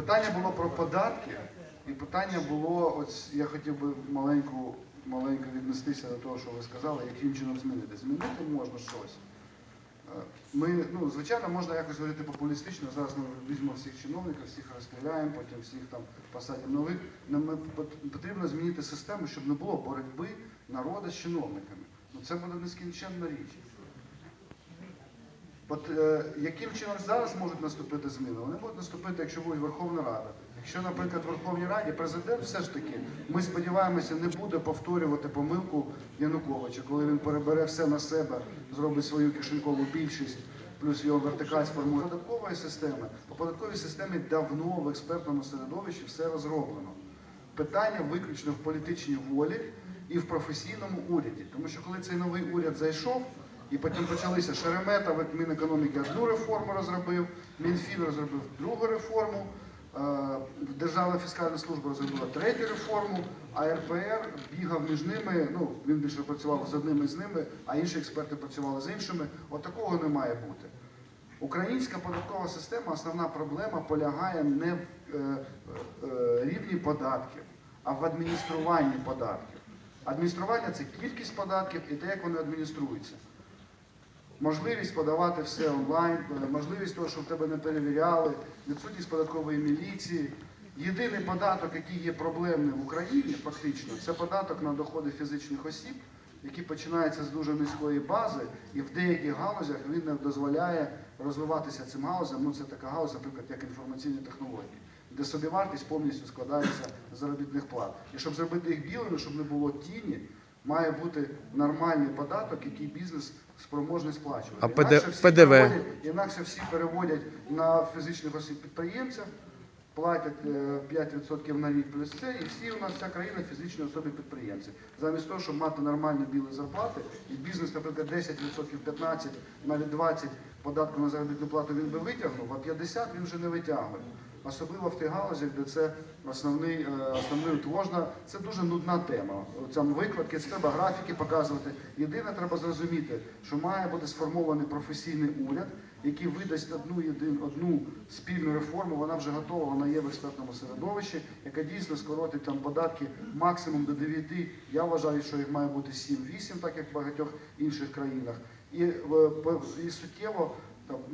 питання було про податки, і питання було, ось я хотів би маленьку, маленько віднестися до того, що ви сказали, яким чином змінити. Змінити можна щось. Е, Ми, ну, звичайно, можна якось говорити популістично. Зараз ми візьмемо всіх чиновників, всіх розстріляємо, потім всіх там посадимо нових. Нам ми пот- потрібно змінити систему, щоб не було боротьби народу з чиновниками. Ну це буде нескінченна річ. От е, яким чином зараз можуть наступити зміни? Вони будуть наступити, якщо буде Верховна Рада. Якщо, наприклад, в Верховній Раді президент все ж таки, ми сподіваємося, не буде повторювати помилку Януковича, коли він перебере все на себе, зробить свою кишенькову більшість, плюс його вертикаль сформує податкової системи. По податковій системі давно в експертному середовищі все розроблено. Питання виключно в політичній волі і в професійному уряді. Тому що коли цей новий уряд зайшов, і потім почалися Шеремета, Мінекономіки одну реформу розробив, Мінфін розробив другу реформу, е, Державна фіскальна служба розробила третю реформу, а РПР бігав між ними. Ну він більше працював з одними з ними, а інші експерти працювали з іншими. От такого не має бути. Українська податкова система, основна проблема полягає не в е, е, рівні податків, а в адмініструванні податків. Адміністрування це кількість податків і те, як вони адмініструються. Можливість подавати все онлайн, е, можливість того, щоб тебе не перевіряли, відсутність податкової міліції. Єдиний податок, який є проблемним в Україні, фактично, це податок на доходи фізичних осіб, який починається з дуже низької бази, і в деяких галузях він не дозволяє розвиватися цим галузям. Ну це така галузь, наприклад, як інформаційні технології, де собівартість повністю складається з заробітних плат. І щоб зробити їх білими, щоб не було тіні, має бути нормальний податок, який бізнес спроможний сплачувати. А Інакше ПД всі ПДВ? переводять- Інакше всі переводять на фізичних осіб підприємців, платять е, 5% на рік плюс це, і всі у нас вся країна фізичні особи підприємці. Замість того, щоб мати нормальні білі зарплати, і бізнес, наприклад, 10%, 15%, навіть 20% податку на заробітну плату він би витягнув, а 50% він вже не витягує. Особливо в тих галузях, де це основний, е, основний от можна, це дуже нудна тема. Там викладки, це треба графіки показувати. Єдине, треба зрозуміти, що має бути сформований професійний уряд, який видасть одну єдину одну спільну реформу. Вона вже готова, вона є в експертному середовищі, яка дійсно скоротить там податки максимум до 9. Я вважаю, що їх має бути 7-8, так як в багатьох інших країнах. І, е, і суттєво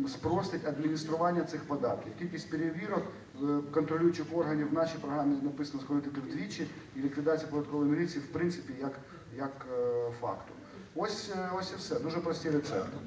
спростить адміністрування цих податків. Кількість перевірок е, контролюючих органів в нашій програмі написано скоротити вдвічі, і ліквідація податкової міліції, в принципі, як, як е, факту. Ось, е, ось і все. Дуже прості рецепти.